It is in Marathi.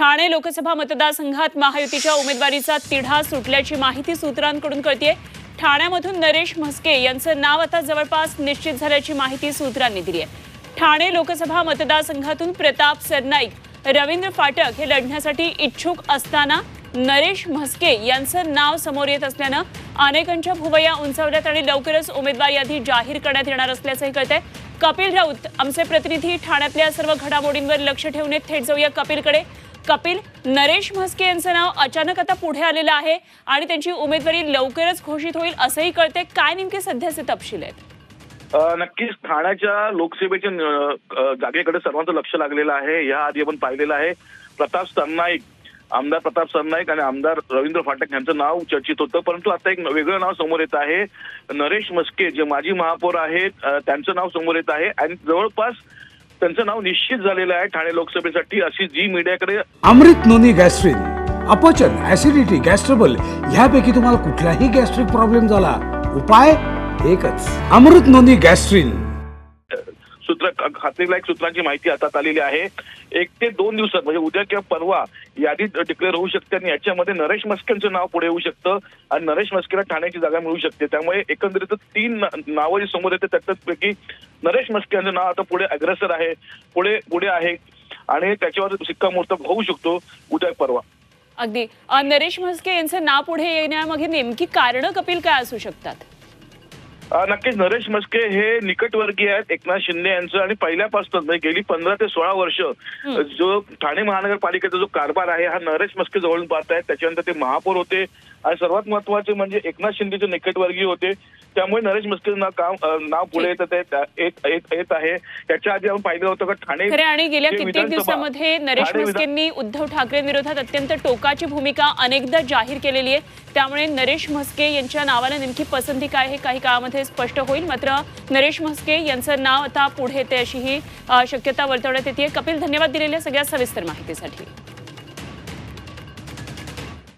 ठाणे लोकसभा मतदारसंघात महायुतीच्या उमेदवारीचा तिढा सुटल्याची माहिती सूत्रांकडून कळतीये. ठाण्यामधून नरेश म्हस्के यांचं नाव आता जवळपास निश्चित झाल्याची माहिती सूत्रांनी दिली आहे ठाणे लोकसभा मतदारसंघातून प्रताप सरनाईक रवींद्र फाटक हे लढण्यासाठी इच्छुक असताना नरेश म्हस्के यांचं नाव समोर येत असल्यानं अनेकांच्या भुवया उंचावल्यात आणि लवकरच उमेदवार यादी जाहीर करण्यात येणार असल्याचंही कळतंय. कपिल राऊत आमचे प्रतिनिधी ठाण्यातल्या सर्व घडामोडींवर लक्ष ठेवून थेट जाऊया कपिलकडे. कपिल नरेश म्हस्के यांचं नाव अचानक आता पुढे आलेलं आहे आणि त्यांची उमेदवारी लवकरच घोषित होईल असंही कळते काय नेमके सध्याचे तपशील आहेत? नक्कीच ठाण्याच्या लोकसभेच्या जागेकडे सर्वांचं लक्ष लागलेलं आहे. या आधी आपण पाहिलेलं आहे प्रताप सरनाईक आमदार प्रताप सरनाईक आणि आमदार रवींद्र फाटक यांचं नाव चर्चित होतं. परंतु आता एक वेगळं नाव समोर येत आहे. नरेश मस्के जे माजी महापौर आहेत त्यांचं नाव समोर येत आहे. आणि जवळपास त्यांचं नाव निश्चित झालेलं आहे ठाणे लोकसभेसाठी. अशी जी मीडियाकडे अमृत नोनी गॅस्ट्रिन अपचन ऍसिडिटी गॅस्ट्रबल ह्यापैकी तुम्हाला कुठलाही गॅस्ट्रिक प्रॉब्लेम झाला उपाय एकच. Amrut noni gastrin. सूत्र खात्रीलायक सूत्रांची माहिती हातात आलेली आहे. एक ते दोन दिवसात म्हणजे उद्या किंवा परवा यादी डिक्लेअर होऊ शकते आणि याच्यामध्ये नरेश मस्केंचं नाव पुढे येऊ शकतं आणि नरेश मस्केला ठाण्याची जागा मिळू शकते. त्यामुळे एकंदरीत तीन नावं जी समोर येते त्याच्यापैकी नरेश मस्के यांचं नाव आता पुढे अग्रेसर आहे पुढे पुढे आहे आणि त्याच्यावर शिक्कामोर्तब होऊ शकतो उद्या परवा. अगदी. नरेश म्हस्के यांचं नाव पुढे येण्यामागे नेमकी कारणं कपिल काय असू शकतात? नक्कीच नरेश मस्के हे निकटवर्गीय आहेत एकनाथ शिंदे यांचं आणि पहिल्यापासून म्हणजे गेली पंधरा ते सोळा वर्ष जो ठाणे महानगरपालिकेचा जो कारभार आहे हा नरेश मस्के जवळून पाहत आहेत त्याच्यानंतर ते महापौर होते. आणि सर्वात महत्त्वाचे म्हणजे एकनाथ शिंदेचे निकटवर्गीय होते. त्यामुळे नरेश मस्के नाव काम नाव पुढे येत येत आहे. त्याच्या आधी आपण पाहिलं होतं का ठाणे खरे आणि गेल्या कित्येक दिवसामध्ये नरेश म्हस्केंनी उद्धव ठाकरेंविरोधात अत्यंत टोकाची भूमिका अनेकदा जाहीर केलेली आहे. त्यामुळे नरेश म्हस्के यांच्या नावाला नेमकी पसंती काय हे काही काळामध्ये स्पष्ट होईल. मात्र नरेश म्हस्के यांचं नाव आता पुढे येते अशी ही शक्यता वर्तवण्यात येते. कपिल धन्यवाद दिलेल्या सगळ्या सविस्तर माहितीसाठी.